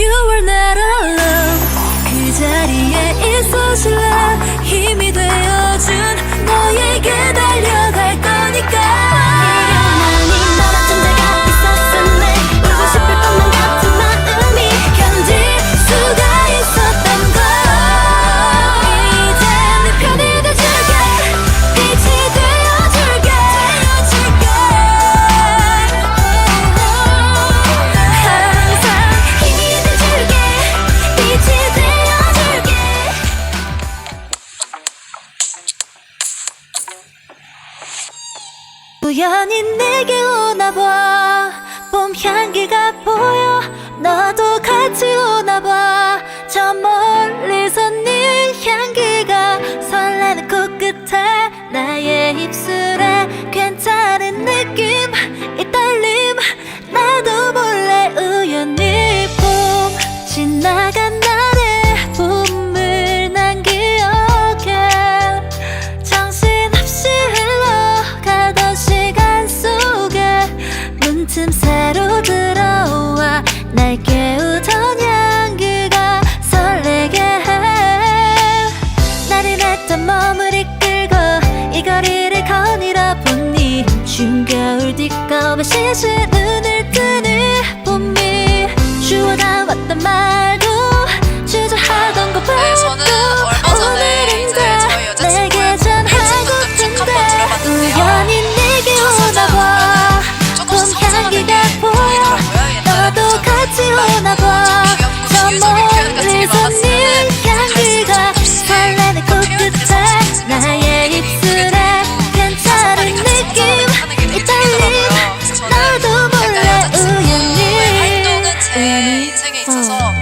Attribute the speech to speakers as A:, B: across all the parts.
A: You were not alone 그 자리에 있어줄래? 힘이 그 우연히 내게 오 我失去了。 부분에
B: 있어서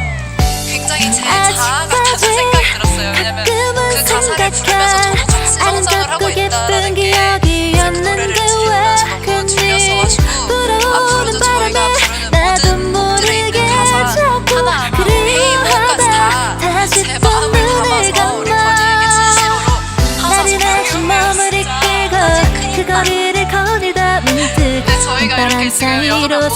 B: 굉장히 제 자아 같다는 생각이 들었어요. 왜냐면 그 가사를 부르면서 저도 같이 성장을 하고 있다라는 게
A: 그
B: 노래를 들으면서 너무 들렸어가지고 앞으로도 저희가 부르는 모든 곡들에 있는 가사 하나하나 매의 호흡까지
A: 다
B: 제 마음을 담아서 우리 버디에게 진심으로 항상
A: 정말 진짜 아직 큰일 나.
B: 근데 저희가 이렇게 지금 여러분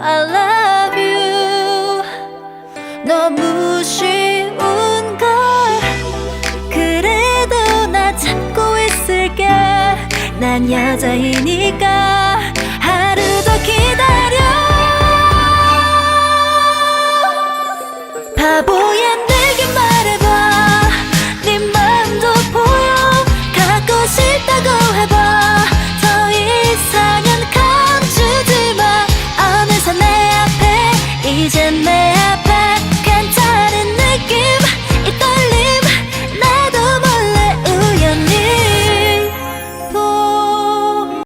A: I love you. 너무 쉬운걸. 그래도 나 참고 있을게. 난 여자이니까.